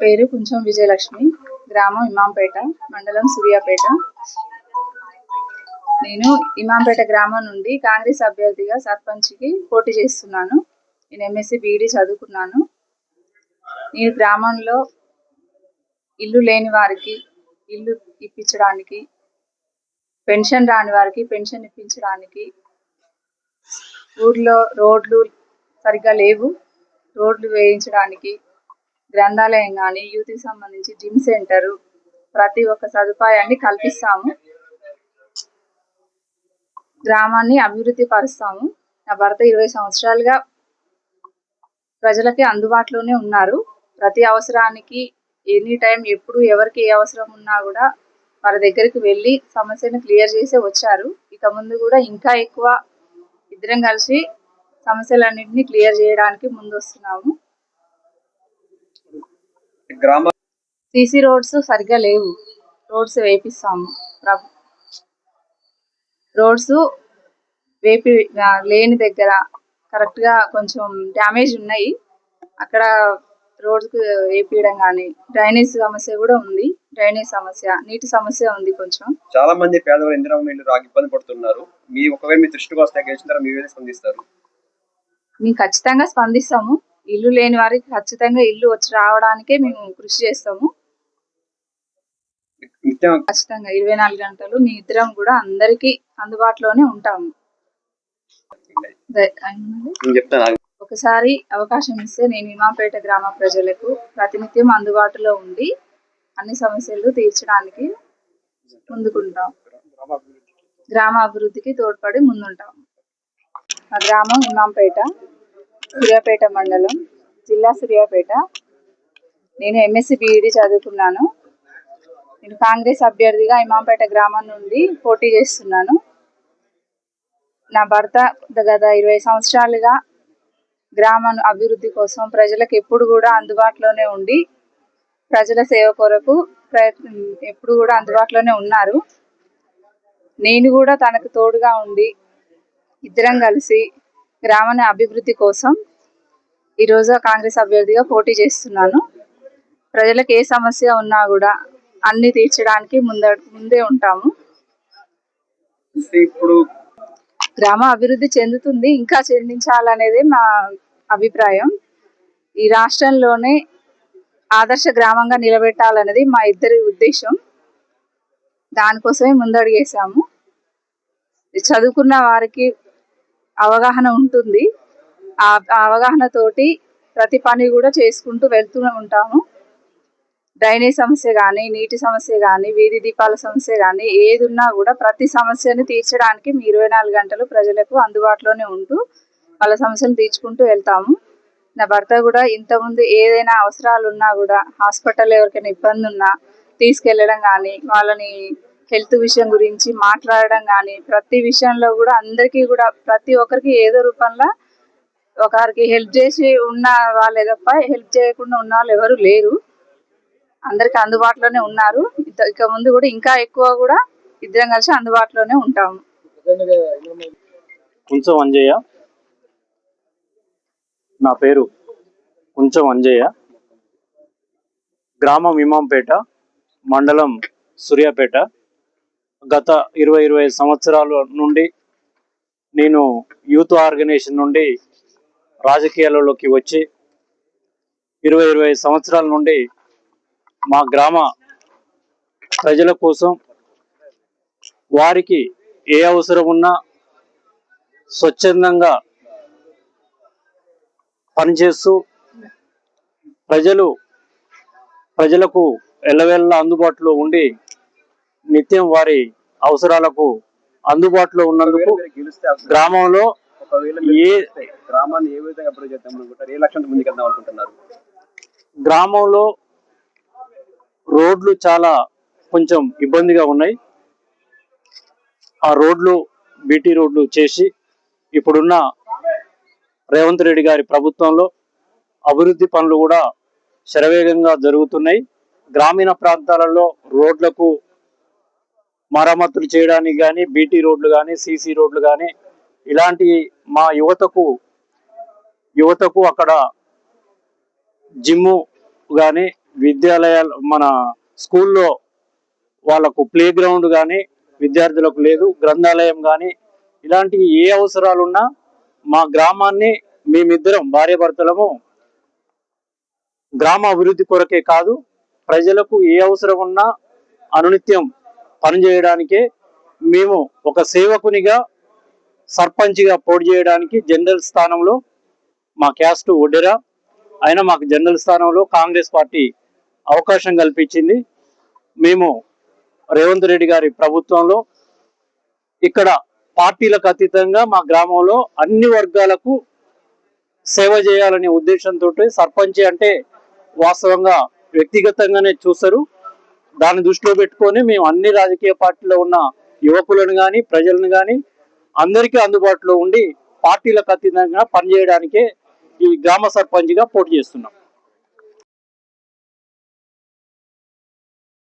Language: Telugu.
పేరు కొంచెం విజయలక్ష్మి గ్రామం ఇమాంపేట మండలం సూర్యాపేట. నేను ఇమాంపేట గ్రామం నుండి కాంగ్రెస్ అభ్యర్థిగా సర్పంచ్కి పోటీ చేస్తున్నాను. నేను ఎంఎస్సి బీఈడి చదువుకున్నాను. నేను గ్రామంలో ఇల్లు లేని వారికి ఇల్లు ఇప్పించడానికి పెన్షన్ రాని వారికి పెన్షన్ ఇప్పించడానికి ఊర్లో రోడ్లు సరిగ్గా లేవు. రోడ్లు వేయించడానికి గ్రంథాలయం కానీ యూత్కి సంబంధించి జిమ్ సెంటరు ప్రతి ఒక్క సదుపాయాన్ని కల్పిస్తాము. గ్రామాన్ని అభివృద్ధి పరుస్తాము. నా భర్త ఇరవై సంవత్సరాలుగా ప్రజలకి అందుబాటులోనే ఉన్నారు. ప్రతి అవసరానికి ఎనీ టైం ఎప్పుడు ఎవరికి ఏ అవసరం ఉన్నా కూడా వారి దగ్గరికి వెళ్ళి సమస్యను క్లియర్ చేసే వచ్చారు. ఇక ముందు కూడా ఇంకా ఎక్కువ ఇద్దరం కలిసి సమస్యలన్నింటినీ క్లియర్ చేయడానికి ముందు వస్తున్నాము సీసీ రోడ్స్ సరిగ్గా లేవు. రోడ్స్ వేపిస్తాము. రోడ్స్ వేపి లేని దగ్గర కరెక్ట్గా కొంచెం డ్యామేజ్ ఉన్నాయి. అక్కడ రోడ్స్ వేపియడం కానీ డ్రైనేజ్ సమస్య కూడా ఉంది. డ్రైనేజ్ సమస్య నీటి సమస్య ఉంది కొంచెం. చాలా మంది పేదవారు ఇందిరా ఇల్లు రాక ఇబ్బంది పడుతున్నారు. మీ ఒకవేళ మీ దృష్టికి వస్తే గెలిచిన తర్వాత మీ విధంగా స్పందిస్తారు. మేము ఖచ్చితంగా స్పందిస్తాము. ఇల్లు లేని వారికి ఖచ్చితంగా ఇల్లు వచ్చి రావడానికే మేము కృషి చేస్తాము. నిత్యం ఖచ్చితంగా ఇరవై నాలుగు గంటలు మీ ఇద్దరం కూడా అందరికీ అందుబాటులోనే ఉంటాము. ద- అయినది. నేను చెప్తాను ఒకసారి అవకాశం ఇస్తే నేను ఇమాంపేట గ్రామ ప్రజలకు ప్రతినిత్యం అందుబాటులో ఉండి అన్ని సమస్యలు తీర్చడానికి ముందుకుంటాం. గ్రామ అభివృద్ధికి తోడ్పడి ముందుంటాం. మా గ్రామం ఇమాంపేట సూర్యాపేట మండలం జిల్లా సూర్యాపేట. నేను ఎంఎస్సి బీఈడి చదువుకున్నాను. నేను కాంగ్రెస్ అభ్యర్థిగా ఇమాంపేట గ్రామం నుండి పోటీ చేస్తున్నాను. నా భర్త గత ఇరవై సంవత్సరాలుగా గ్రామం అభివృద్ధి కోసం ప్రజలకు ఎప్పుడు కూడా అందుబాటులోనే ఉండి ప్రజల సేవ కొరకు ప్రయత్నం ఎప్పుడు కూడా అందుబాటులోనే ఉన్నారు. నేను కూడా తనకు తోడుగా ఉండి ఇద్దరం కలిసి గ్రామాన్ని అభివృద్ధి కోసం ఈరోజు కాంగ్రెస్ అభ్యర్థిగా పోటీ చేస్తున్నాను. ప్రజలకు ఏ సమస్య ఉన్నా కూడా అన్ని తీర్చడానికి ముంద ముందే ఉంటాము. ఇప్పుడు గ్రామ అభివృద్ధి చెందుతుంది ఇంకా చెందించాలనేదే మా అభిప్రాయం. ఈ రాష్ట్రంలోనే ఆదర్శ గ్రామంగా నిలబెట్టాలనేది మా ఇద్దరి ఉద్దేశం. దానికోసమే ముందడుగేసాము చదువుకున్న వారికి అవగాహన ఉంటుంది. ఆ అవగాహనతోటి ప్రతి పని కూడా చేసుకుంటూ వెళ్తూ ఉంటాము. డ్రైనేజ్ సమస్య కానీ నీటి సమస్య కానీ వీధి దీపాల సమస్య కానీ ఏది ఉన్నా కూడా ప్రతి సమస్యని తీర్చడానికి మీ ఇరవై నాలుగు గంటలు ప్రజలకు అందుబాటులోనే ఉంటూ వాళ్ళ సమస్యలు తీర్చుకుంటూ వెళ్తాము. నా భర్త కూడా ఇంతకుముందు ఏదైనా అవసరాలు ఉన్నా కూడా హాస్పిటల్ ఎవరికైనా ఇబ్బంది ఉన్నా తీసుకెళ్ళడం కానీ వాళ్ళని హెల్త్ విషయం గురించి మాట్లాడడం కానీ ప్రతి విషయంలో కూడా అందరికీ కూడా ప్రతి ఒక్కరికి ఏదో రూపంలో ఒకరికి హెల్ప్ చేసి ఉన్న వాళ్ళే తప్ప హెల్ప్ చేయకుండా ఉన్న వాళ్ళు ఎవరు లేరు. అందరికి అందుబాటులోనే ఉన్నారు. ఇక ముందు కూడా ఇంకా ఎక్కువ కూడా ఇద్దరం కలిసి అందుబాటులోనే ఉంటాము. కొంచెం అంజయ్య. నా పేరు కొంచెం అంజయ్య. గ్రామం ఇమాంపేట మండలం సూర్యాపేట. గత ఇరవై ఇరవై సంవత్సరాల నుండి నేను యూత్ ఆర్గనైజేషన్ నుండి రాజకీయాలలోకి వచ్చి ఇరవై ఇరవై సంవత్సరాల నుండి మా గ్రామ ప్రజల కోసం వారికి ఏ అవసరం ఉన్నా స్వచ్ఛందంగా పనిచేస్తూ ప్రజలు ప్రజలకు ఎల్లవెల్ల అందుబాటులో ఉండి నిత్యం వారి అవసరాలకు అందుబాటులో ఉన్నందుకు గ్రామంలో ఏ గ్రామాన్ని ఏ విధంగా అభివృద్ధి చేద్దాం అనుకుంటారు? ఏ లక్ష్యంతో ముందుకెళ్దాం అనుకుంటున్నారు? గ్రామంలో రోడ్లు చాలా కొంచెం ఇబ్బందిగా ఉన్నాయి. ఆ రోడ్లు బీటీ రోడ్లు చేసి ఇప్పుడున్న రేవంత్ రెడ్డి గారి ప్రభుత్వంలో అభివృద్ధి పనులు కూడా శరవేగంగా జరుగుతున్నాయి. గ్రామీణ ప్రాంతాలలో రోడ్లకు మరమ్మతులు చేయడానికి కానీ బీటీ రోడ్లు కానీ సీసీ రోడ్లు కానీ ఇలాంటి మా యువతకు యువతకు అక్కడ జిమ్ము కానీ విద్యాలయాలు మన స్కూల్లో వాళ్ళకు ప్లే గ్రౌండ్ కానీ విద్యార్థులకు లేదు గ్రంథాలయం కానీ ఇలాంటి ఏ అవసరాలున్నా మా గ్రామాన్ని మేమిద్దరం భార్యాభర్తలము గ్రామ అభివృద్ధి కొరకే కాదు ప్రజలకు ఏ అవసరం ఉన్నా అనునిత్యం పనిచేయడానికే మేము ఒక సేవకునిగా సర్పంచ్గా పోటీ చేయడానికి జనరల్ స్థానంలో మా క్యాస్ట్ ఒడ్డెరా. అయినా మాకు జనరల్ స్థానంలో కాంగ్రెస్ పార్టీ అవకాశం కల్పించింది. మేము రేవంత్ రెడ్డి గారి ప్రభుత్వంలో ఇక్కడ పార్టీలకు అతీతంగా మా గ్రామంలో అన్ని వర్గాలకు సేవ చేయాలనే ఉద్దేశంతో సర్పంచ్ అంటే వాస్తవంగా వ్యక్తిగతంగానే చూస్తారు. దాన్ని దృష్టిలో పెట్టుకొని మేము అన్ని రాజకీయ పార్టీలో ఉన్న యువకులను కానీ ప్రజలను కానీ అందరికీ అందుబాటులో ఉండి పార్టీలకు అతీతంగా పనిచేయడానికే ఈ గ్రామ సర్పంచ్గా పోటీ చేస్తున్నాం.